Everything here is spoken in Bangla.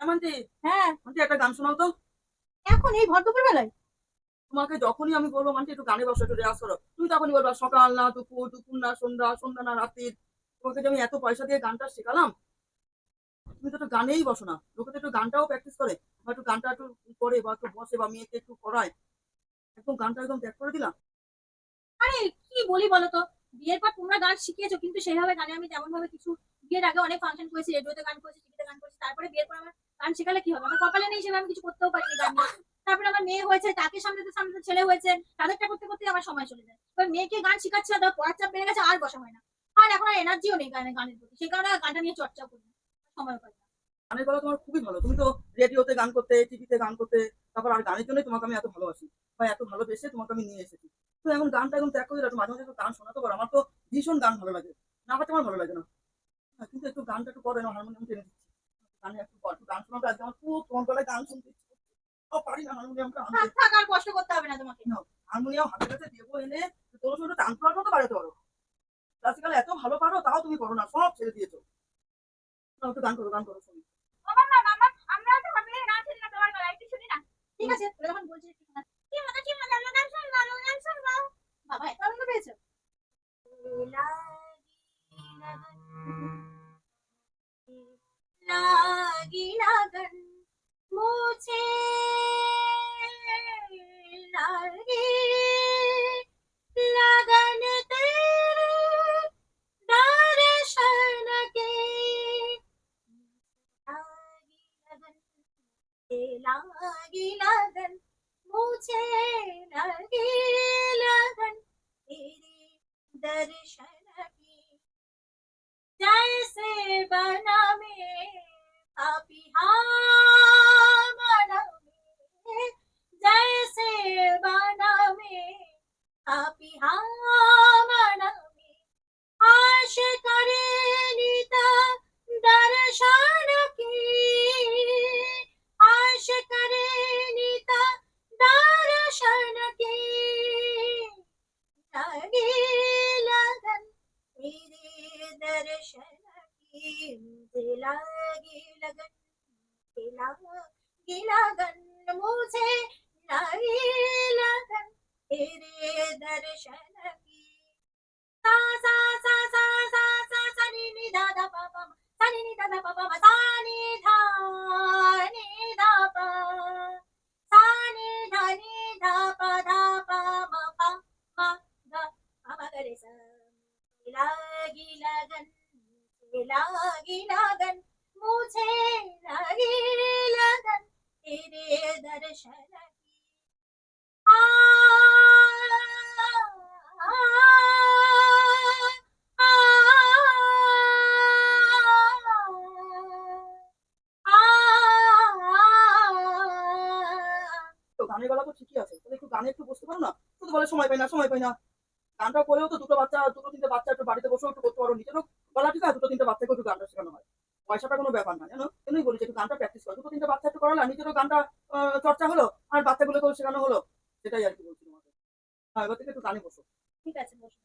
এমনটি হ্যাঁ। আন্টি একটা গান শোনাও তো। এখন এই ভর দুপুর বেলায়? তোমাকে যখনই আমি বলব একটু গানে বসে একটু রেয়াজ করো। তুমি তখনই বলবা সকাল না দুপুর দুপুর না সন্ধ্যা সন্ধ্যা না রাত্রির। তোমাকে আমি এত পয়সা দিয়ে গানটা শেখালাম তুমি তো একটু গানেই বসো না। লোকে তো একটু গানটাও প্র্যাকটিস করে বা একটু গানটা একটু করে বা একটু বসে বা মেয়েকে একটু করায় একদম গানটা একদম ত্যাগ করে দিলাম। আরে কি বলি বলো তো বিয়ের পর তোমরা গান শিখিয়েছো কিন্তু সেইভাবে গানে আমি তেমন ভাবে কিছু বিয়ের আগে অনেক ফাংশন করেছি রেডিওতে গান করেছি টিভিতে গান করেছি তারপরে বিয়ের পর আমার গান শেখালে কি হবে? আমার কপালে নেই সেভাবে আমি কিছু করতেও পারিনি গান তারপরে আমার মেয়ে হয়েছে তাকে সামলাতে সামলাতে ছেলে হয়েছে। তাদেরটা করতে করতে আমার সময় চলে যায়। মেয়েকে গান শেখাচ্ছে আর পড়ার চাপ বেড়ে গেছে আর বসা হয় না। আর এখন আর এনার্জিও নেই গানে গানের প্রতি। সেই কারণে গানটা নিয়ে চর্চাও করি সময় পাই গানের গলা তোমার খুবই ভালো। তুমি তো রেডিওতে গান করতে টিভিতে গান করতে তারপর আর গানের জন্যই তোমাকে আমি এত ভালোবাসি বা এত ভালোবেসে তোমাকে আমি নিয়ে এসেছি। তো এখন গানটা এখন ত্যাগ করে মাঝে মাঝে গান শোনাতে পারো। আমার তো ভীষণ গান ভালো লাগে। না আমার ভালো লাগে না। হ্যাঁ, কিন্তু একটু গানটা একটু করে না হারমোনিয়াম টেনে গানে একটু কর, গান শোনাতে আজকে আমার খুব তোমার গলায় গান শুনতে ও পারি না হারমোনিয়ামটা আনতে। থাক থাক আর কষ্ট করতে হবে না তোমাকে। হারমোনিয়াম হাতে কাছে দেবো এনে তোর সঙ্গে টান তোলার মতো পারো ক্লাসিক্যাল এত ভালো পারো তাও তুমি করো না সব ছেড়ে দিয়েছ। নাও, একটু গান করো গান করো শুনি। তো গান না না। ঠিক আছে যখন বলছিস কি মজা কি মজা গান শুনব গান শুনব। বাবা এত আনন্দ পেয়েছ। लागी लगन मुझे लागी लगन के लागी लगन मुझे लगी पापिहा बना में आश करे निता दर्शन की आश करे निता दर्शन की लगी लगन तेरे दर्शन की मुझे लगी लगन तेरे दर्शन की। सा सा सा सा सा सा सा नी नी दा दा पा पा सा नी नी दा दा पा पा सा, नी, धा नी, धा, पा। सा, नी, धा नी, धा, पा धा, पा, मा पा, मा गा मा मा गा रे सा। लागी लगन लागी लगन, मुझे लगी लगन, तेरे दर्शन গানের গলা তো ঠিকই আছে। তাহলে একটু গানে একটু বসতে পারো না? শুধু বলে, সময় পাই না, সময় পাই না। গানটা করেও তো দুটো বাচ্চা, দুটো তিনটে বাচ্চা একটু বাড়িতে বসেও একটু করতে পারো। নিজেরও গলা ঠিক আছে দুটো তিনটে বাচ্চাকে একটু গানটা শেখানো হয়। পয়সাটা কোনো ব্যাপার না, জানো? কেনই বলেছি একটু গানটা প্র্যাকটিস করো। দুটো তিনটে বাচ্চা একটু করালে নিজেরও গানটা চর্চা হলো আর বাচ্চাগুলোকেও শেখানো হলো। সেটাই আর কি বলছি তোমাকে হ্যাঁ এবার থেকে একটু গানে বসো। ঠিক আছে, বসো।